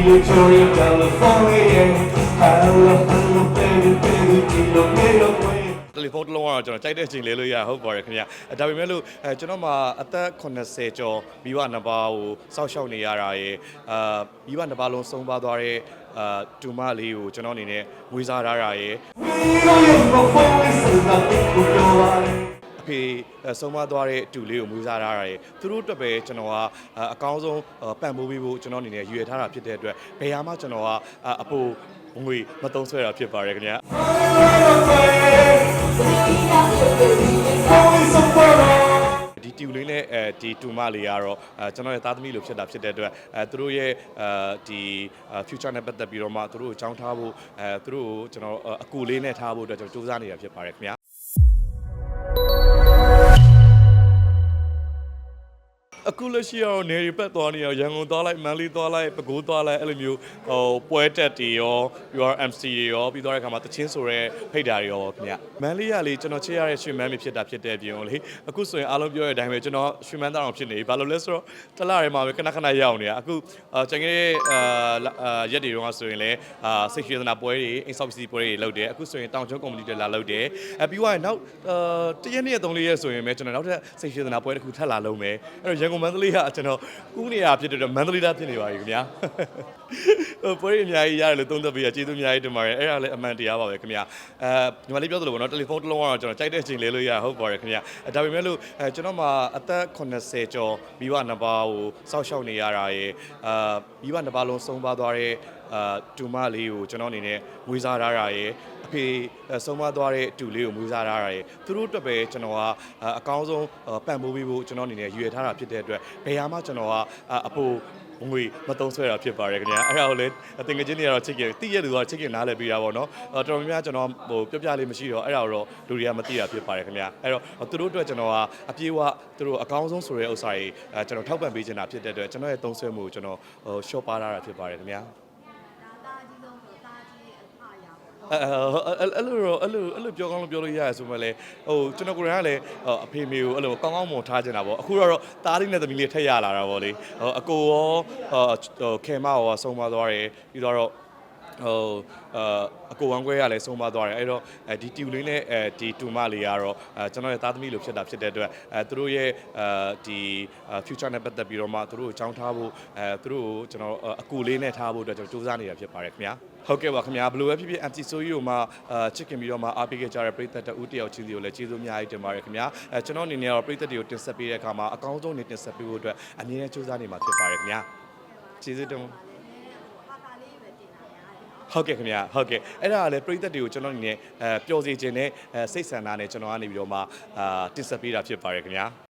Victoria, California. Hello, hello, baby, baby, kilometer away. တယ်လီဖုန်းတစ်လုံးကတော့ကျွန်တော်ကြိုက်တဲ့အချိန်လဲလို့ရဟုတ်ပါတယ်ခင်ဗျအဲဒါပေမဲ့လို့အဲကျွန်တော်မှာအသက်80ကျော်မိဘနှစ်ပါးကိုစောက်ရှောက်နေရတာရေအာမိဘနှစ်ပါးလုံးဆုံးပါသွားတဲ့အာတူမလေးကိုကျွန်တော်အနေနဲ့ဝေစားထားတာရေ ဖေအဲဆုံးမသွားတဲ့အတူလေးကိုမွေးစားထားတာရေသူတို့အတွက်ပဲကျွန်တော်ကအအကောင်းဆုံးအာပံ့ပိုးပေးဖို့ကျွန်တော်အနေနဲ့ရွေထားတာဖြစ်တဲ့အတွက်ဘယ်ဟာမှကျွန်တော်ကအအဖို့ငွေမတုံးဆွဲတာဖြစ်ပါတယ်ခင်ဗျ Voice of Burma. ဒီတူလေးနဲ့အဲဒီတူမလေးကတော့အဲကျွန်တော်ရဲ့သားသမီးလိုဖြစ်တာဖြစ်တဲ့အတွက်အဲသူတို့ရဲ့အဲဒီ future နဲ့ပတ်သက်ပြီးတော့မှသူတို့ကိုចောင်းထားဖို့အဲသူတို့ကိုကျွန်တော်အကူလေးနဲ့ထားဖို့အတွက်ကျွန်တော်စူးစမ်းနေတာဖြစ်ပါတယ်ခင်ဗျာ အခုလက်ရှိကတော့နေရီပက်သွားနေရောရန်ကုန်သွားလိုက်မန်လေးသွားလိုက်ပဲခူးသွားလိုက်အဲ့လိုမျိုးဟိုပွဲတက်တွေရောပြီးတော့ MC တွေရောပြီးတော့တဲ့ခါမှာတချင်းဆိုရဲဖိတ်တာတွေရောခင်ဗျမန်လေးကလေကျွန်တော်ချစ်ရတဲ့ရွှေမန်းမျိုးဖြစ်တာဖြစ်တဲ့အပြင်ကိုလေအခုဆိုရင်အားလုံးပြောတဲ့အတိုင်းပဲကျွန်တော်ရွှေမန်းသားအောင်ဖြစ်နေပြီဘာလို့လဲဆိုတော့တလားထဲမှာပဲခဏခဏရောက်နေတာအခုအာကျွန်တော်ရဲ့အာရက်တွေတော့ဆိုရင်လေအာစိတ်ရွှေသနာပွဲတွေအိမ်ဆောက်ပစ္စည်းပွဲတွေလုပ်တယ်အခုဆိုရင်တောင်ကျွန်းကုမ္ပဏီတွေလာလုပ်တယ်အဲပြီးတော့နောက်အာတရက်နေ့ရက်သုံးလေးရက်ဆိုရင်ပဲကျွန်တော်နောက်ထပ်စိတ်ရွှေသနာပွဲတစ်ခုထပ်လာလုပ်မယ်အဲ့တော့ရန်ကုန်မန္တလေးကကျွန်တော်ကူးနေရဖြစ်တဲ့အတွက်မန္တလေးသားဖြစ်နေပါပြီခင်ဗျာဟိုပွဲတွေအများကြီးရတယ်လို့သုံးသပ်ပြီးရကျေးဇူးအများကြီးတင်ပါတယ်အဲ့ဒါလည်းအမှန်တရားပါပဲခင်ဗျာအဲညီမလေးပြောသလိုပေါ့နော်တယ်လီဖုန်းတစ်လုံးကတော့ကျွန်တော်ကြိုက်တဲ့အချိန်လဲလို့ရဟုတ်ပါတယ်ခင်ဗျာအဲဒါပေမဲ့လို့အဲကျွန်တော်မှာအသက်80ကျော်မိဘနှစ်ပါးကိုစောက်ရှောက်နေရတာရေအာမိဘနှစ်ပါးလုံးဆုံးပါသွားတဲ့ အာတူမလေးကိုကျွန်တော်အနေနဲ့မွေးစားထားတာရေအဖေအဲဆုံးမသွားတဲ့အတူလေးကိုမွေးစားထားတာရေသူတို့အတွက်ပဲကျွန်တော်ကအကောင်းဆုံးပံ့ပိုးပေးဖို့ကျွန်တော်အနေနဲ့ရွေထားတာဖြစ်တဲ့အတွက်ဘယ်ဟာမှကျွန်တော်ကအဖို့ငွေမတုံးဆွဲတာဖြစ်ပါတယ်ခင်ဗျာအဲ့ဒါကိုလည်းအတင်ငချင်းတွေကတော့ချစ်ကြတိရတဲ့သူကချစ်ကြနားလည်ပြီးတာပေါ့နော်တော်တော်များများကျွန်တော်ဟိုပြပြလေးမရှိတော့အဲ့ဒါတော့လူတွေကမသိတာဖြစ်ပါတယ်ခင်ဗျာအဲ့တော့သူတို့အတွက်ကျွန်တော်ကအပြေးဝသူတို့အကောင်းဆုံးဆိုတဲ့ဥစ္စာတွေအဲကျွန်တော်ထောက်ပံ့ပေးချင်တာဖြစ်တဲ့အတွက်ကျွန်တော်ရဲ့တုံးဆွဲမှုကိုကျွန်တော်ဟို short ပါလာတာဖြစ်ပါတယ်ခင်ဗျာ ဒါသားအကြီးဆုံးဆိုသားကြီးအဖရာပေါ့နော် အဲအဲ့လိုတော့အဲ့လိုအဲ့လိုပြောကောင်းလို့ပြောလို့ရရဆိုမှလည်းဟိုကျွန်တော်ကိုယ်တိုင်ကလည်းအဖေမေကိုအဲ့လိုကောင်းကောင်းမွန်ထားချင်တာပေါ့အခုတော့တားလေးနဲ့သမီးလေးထက်ရလာတာပေါ့လေဟိုအကိုရောဟိုခေမရောဆုံးမသွားတယ်ပြီးတော့ ဟိုအာအကိုဝမ်းခွဲရလဲဆုံးမသွားတယ်အဲ့တော့အဲဒီတူလေးနဲ့အဲဒီတူမလေးကတော့အဲကျွန်တော်ရဲ့သားသမီးလိုဖြစ်တာဖြစ်တဲ့အတွက်အဲသူတို့ရဲ့အဲဒီ future နဲ့ပတ်သက်ပြီးတော့မှသူတို့ကိုចောင်းထားဖို့အဲသူတို့ကိုကျွန်တော်အကူလေးနဲ့ထားဖို့အတွက်ကျွန်တော်စူးစမ်းနေတာဖြစ်ပါတယ်ခင်ဗျာဟုတ်ကဲ့ပါခင်ဗျာဘယ်လိုပဲဖြစ်ဖြစ် MC ဆိုကြီးကိုမှအာချစ်ခင်ပြီးတော့မှအားပေးခဲ့ကြတဲ့ပရိသတ်တဦးတယောက်ချင်းစီကိုလည်းကျေးဇူးအများကြီးတင်ပါတယ်ခင်ဗျာအဲကျွန်တော်အနေနဲ့ကတော့ပရိသတ်တွေကိုတင်ဆက်ပေးတဲ့အခါမှာအကောင်းဆုံးနေတင်ဆက်ပေးဖို့အတွက်အမြဲတမ်းစူးစမ်းနေမှာဖြစ်ပါတယ်ခင်ဗျာကျေးဇူးတင်ပါဟာတာလေးပဲတင်တာများတယ်နော် ဟုတ်ကဲ့ခင်ဗျာဟုတ်ကဲ့အဲ့ဒါကလည်းပြည်သက်တွေကိုကျွန်တော်အနေနဲ့အဲပျော်စီခြင်းနဲ့အဲစိတ်ဆန္ဒနဲ့ကျွန်တော်ကနေပြီးတော့မှအာတင်ဆက်ပေးတာဖြစ်ပါတယ်ခင်ဗျာ